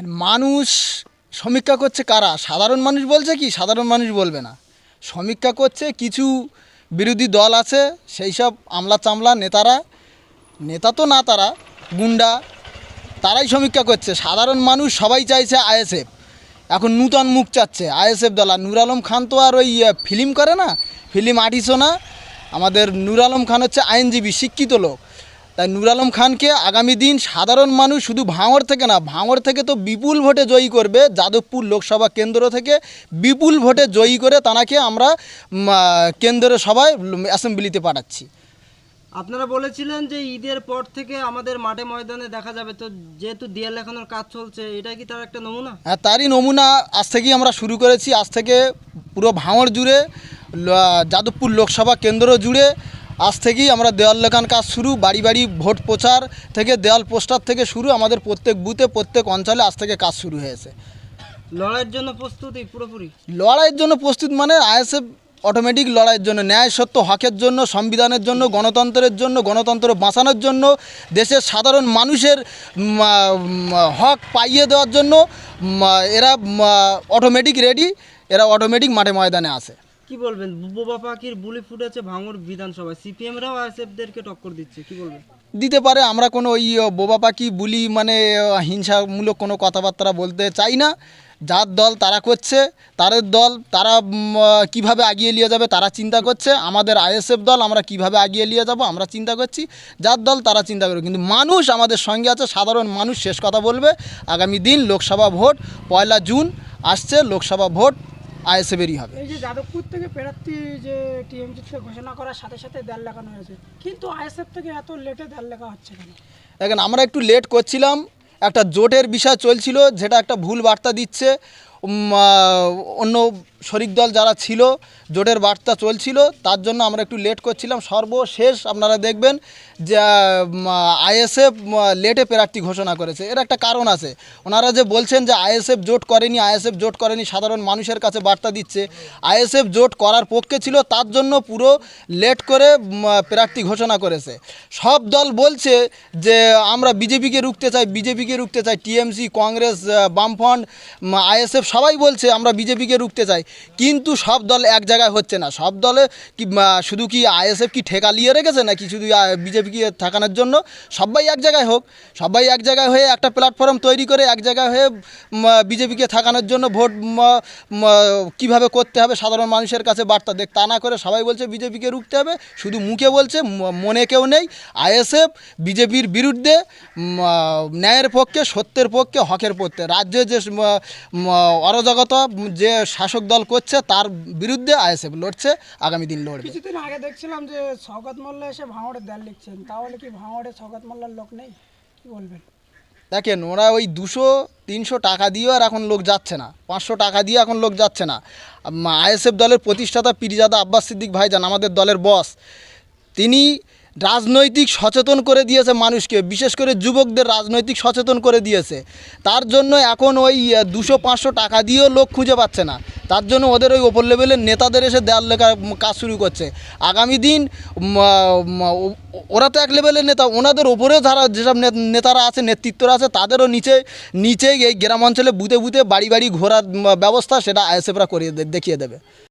মানুষ সমীক্ষা করছে কারা? সাধারণ মানুষ বলছে কি? সাধারণ মানুষ বলবে না। সমীক্ষা করছে কিছু বিরোধী দল আছে, সেই সব আমলা চামলা নেতারা। নেতা তো না তারা, গুন্ডা, তারাই সমীক্ষা করছে। সাধারণ মানুষ সবাই চাইছে আইএসএফ। এখন নূতন মুখ চাচ্ছে আইএসএফ দল। আর নুর আলম খান তো আর ওই ফিল্ম করে না? ফিল্ম আর্টিস্টও না। আমাদের নুর আলম খান হচ্ছে আইনজীবী, শিক্ষিত লোক। তাই নুর আলম খানকে আগামী দিন সাধারণ মানুষ শুধু ভাঙড় থেকে না ভাঙড় থেকে তো বিপুল ভোটে জয়ী করবে যাদবপুর লোকসভা কেন্দ্র থেকে। বিপুল ভোটে জয়ী করে তানাকে আমরা কেন্দ্রের সভায় অ্যাসেম্বলিতে পাঠাচ্ছি। আপনারা বলেছিলেন যে ঈদের পর থেকে আমাদের মাঠে ময়দানে দেখা যাবে তো যেহেতু দেয়াল লেখানোর কাজ চলছে এটা কি তার একটা নমুনা? হ্যাঁ তারই নমুনা আজ থেকেই আমরা শুরু করেছি। আজ থেকে পুরো ভাঙড় জুড়ে যাদবপুর লোকসভা কেন্দ্র জুড়ে আজ থেকেই আমরা দেওয়াল লেখান কাজ শুরু বাড়ি বাড়ি ভোট প্রচার থেকে দেওয়াল পোস্টার থেকে শুরু আমাদের প্রত্যেক বুথে প্রত্যেক অঞ্চলে আজ থেকে কাজ শুরু হয়েছে। লড়াইয়ের জন্য প্রস্তুতি পুরোপুরি? লড়াইয়ের জন্য প্রস্তুত মানে আইএসএফ অটোমেটিক লড়াইয়ের জন্য ন্যায় সত্য হকের জন্য সংবিধানের জন্য গণতন্ত্রের জন্য গণতন্ত্র বাঁচানোর জন্য দেশের সাধারণ মানুষের হক পাইয়ে দেওয়ার জন্য এরা অটোমেটিক রেডি এরা অটোমেটিক মাঠে ময়দানে আসে কি বলবেন? বোবা পাখির বুলি ফুটেছে ভাঙড় বিধানসভায়। সিপিএমরাও আইএসএফদেরকে টক্কর দিচ্ছে, কি বলবেন? দিতে পারে, আমরা কোনো ওই বোবা পাখি বুলি মানে হিংসামূলক কোনো কথাবার্তা বলতে চাই না। যার দল তারা করছে, তাদের দল, তারা কীভাবে আগিয়ে নিয়ে যাবে তারা চিন্তা করছে। আমাদের আইএসএফ দল, আমরা কীভাবে আগিয়ে নিয়ে যাব আমরা চিন্তা করছি। যার দল তারা চিন্তা করবে, কিন্তু মানুষ আমাদের সঙ্গে আছে, সাধারণ মানুষ শেষ কথা বলবে। আগামী দিন লোকসভা ভোট, পয়লা জুন আসছে, লোকসভা ভোট আইএসএফেরই হবে। এই যে যাদবপুর থেকে প্রার্থী যে টিএমসি থেকে ঘোষণা করার সাথে সাথে দেড় লেখানো হয়েছে কিন্তু আইএসএফ থেকে এত লেটে দেড় লেখা হচ্ছে কেন? দেখেন আমরা একটু লেট করছিলাম একটা জোটের বিষয় চলছিল যেটা একটা ভুল বার্তা দিচ্ছে। অন্য শরিক দল যারা ছিল, জোটের বার্তা চলছিল, তার জন্য আমরা একটু লেট করছিলাম। সর্বশেষ আপনারা দেখবেন যে আইএসএফ লেটে প্রার্থী ঘোষণা করেছে। এর একটা কারণ আছে। ওনারা যে বলছেন যে আইএসএফ জোট করেনি আইএসএফ জোট করেনি, সাধারণ মানুষের কাছে বার্তা দিচ্ছে। আইএসএফ জোট করার পক্ষে ছিল, তার জন্য পুরো লেট করে প্রার্থী ঘোষণা করেছে। সব দল বলছে যে, আমরা বিজেপিকে রুখতে চাই, বিজেপিকে রুখতে চাই। টিএমসি, কংগ্রেস বামফ্রন্ট আইএসএফ সবাই বলছে আমরা বিজেপিকে রুখতে চাই। কিন্তু সব দল এক জায়গায় হচ্ছে না। সব দলে কি শুধু কি আইএসএফ কি ঠেকা লিয়ে রেখেছে নাকি শুধু বিজেপিকে ঠেকানোর জন্য? সবাই এক জায়গায় হোক। সবাই এক জায়গায় হয়ে একটা প্ল্যাটফর্ম তৈরি করে এক জায়গায় হয়ে বিজেপিকে ঠেকানোর জন্য ভোট কীভাবে করতে হবে সাধারণ মানুষের কাছে বার্তা দেখ। তা না করে সবাই বলছে বিজেপিকে রুখতে হবে। শুধু মুখে বলছে মনে কেউ নেই। আইএসএফ বিজেপির বিরুদ্ধে ন্যায়ের পক্ষে, সত্যের পক্ষে, হকের পক্ষে। রাজ্যে যে অরাজকতা যে শাসক দল করছে তার বিরুদ্ধে আইএসএফ লড়ছে আগামী দিন লড়বে। কিছুদিন আগে দেখছিলাম যে শওকত মোল্লা এসে ভাঙড়ে দেড় লিখছেন। তাহলে কি ভাঙড়ে শওকত মোল্লার লোক নেই? কি বলবেন? দেখেন ওরা ওই দুশো তিনশো টাকা দিয়েও আর এখন লোক যাচ্ছে না। পাঁচশো টাকা দিয়ে এখন লোক যাচ্ছে না। আইএসএফ দলের প্রতিষ্ঠাতা পিরিজাদা আব্বাস সিদ্দিক ভাইজান আমাদের দলের বস তিনি রাজনৈতিক সচেতন করে দিয়েছে মানুষকে, বিশেষ করে যুবকদের রাজনৈতিক সচেতন করে দিয়েছে। তার জন্য এখন ওই দুশো পাঁচশো টাকা দিয়েও লোক খুঁজে পাচ্ছে না। তার জন্য ওদের ওই ওপর লেভেলের নেতাদের এসে দেয়াল লেখা কাজ শুরু করছে। আগামী দিন ওরা তো এক লেভেলের নেতা, ওনাদের ওপরেও যারা যেসব নেতারা আছে, নেতৃত্বরা আছে, তাদেরও নিচে নিচে এই গ্রাম অঞ্চলে বুতে বুথে বাড়ি বাড়ি ঘোরার ব্যবস্থা সেটা আইএসএফরা করিয়ে দেখিয়ে দেবে।